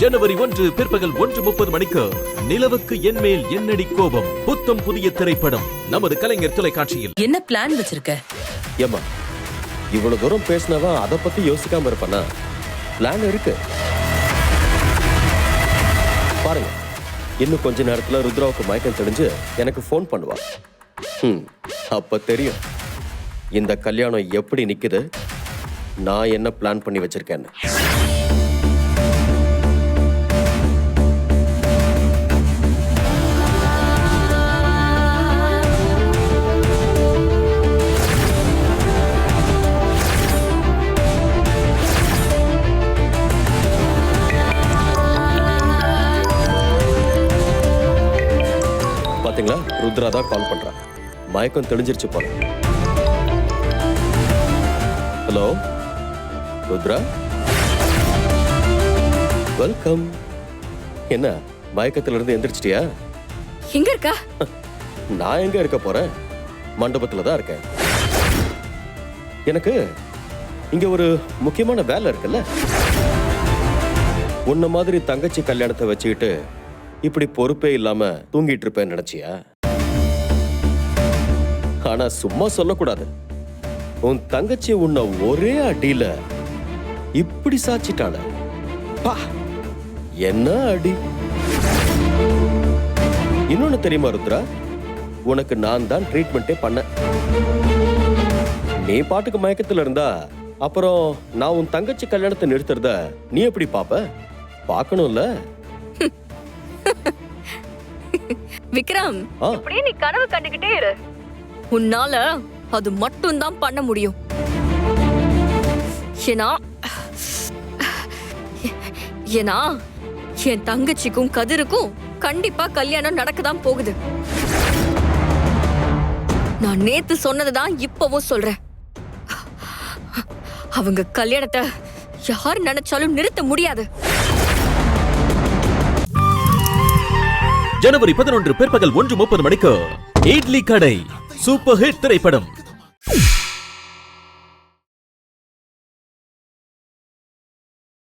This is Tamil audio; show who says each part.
Speaker 1: ஜனவரி ஒன்று பிற்பகல் ஒன்று முப்பது மணிக்கு நிலவுக்கு என்மேல் என்னடி கோபம்? புத்தம் புதிய திரைப்படம். நமது கலைஞர் தொலைக்காட்சியில்.
Speaker 2: என்ன பிளான் வச்சிருக்க?
Speaker 3: ஏம்மா இவ்வளவு தூரம் பேசினவன் அதை பத்தி யோசிக்காம இருப்பானா? பிளான் இருக்கு. பாருங்க இன்னும் கொஞ்ச நேரத்துல ருத்ராவுக்கு மயக்கம் தெரிஞ்சு எனக்கு ஃபோன் பண்ணுவா. ம் அப்ப தெரியும். இந்த கல்யாணம் எப்படி நிக்குது? நான் என்ன பிளான் பண்ணி வச்சிருக்கேன்னு. பாத்தீங்களா? ருத்ரா தான் கால் பண்றா. மயக்கம் தெளிஞ்சிருச்சு போல. ஹலோ ருத்ரா? வெல்கம் என்ன மயக்கத்துல இருந்து எந்திரிச்சிட்டியா?
Speaker 4: எங்க இருக்கா?
Speaker 3: நான் எங்க இருக்க போறேன்? மண்டபத்துல தான் இருக்கேன். எனக்கு இங்க ஒரு முக்கியமான வேலை இருக்குல்ல? உன்ன மாதிரி தங்கச்சி கல்யாணத்தை வச்சுக்கிட்டு இப்படி பொறுப்பே இல்லாம தூங்கிட்டு இருப்பேன்னு நினைச்சியா? ஆனா சும்மா சொல்லக்கூடாது. உன் தங்கச்சி உன்னை ஒரே அடியில இப்படி சாச்சிட்டாள. பா! என்ன அடி? இன்னொன்னு தெரியுமா ருத்ரா? உனக்கு நான் தான் ட்ரீட்மெண்ட்டே பண்ணேன். நீ பாட்டுக்கு மயக்கத்துல இருந்தா அப்புறம் நான் உன் தங்கச்சி கல்யாணத்தை நிறுத்துறத நீ எப்படி பாப்ப? பார்க்கணும்ல
Speaker 4: விக்ரம்
Speaker 3: ஆ.
Speaker 4: இப்படியே நீ கனவு கண்டுகிட்டே இரு. உன்னால அது மட்டும் தான் பண்ண முடியும். ஏன்னா ஏன்னா என் தங்கச்சிக்கும் கதிருக்கும் கண்டிப்பா கல்யாணம் நடக்கதான் போகுது. நான் நேத்து சொன்னதுதான் இப்பவும் சொல்றேன். அவங்க கல்யாணத்தை யார் நினைச்சாலும் நிறுத்த முடியாது.
Speaker 1: ஜனவரி பதினொன்று பிற்பகல் ஒன்று முப்பது மணிக்கு இட்லி கடை. சூப்பர் ஹிட் திரைப்படம்.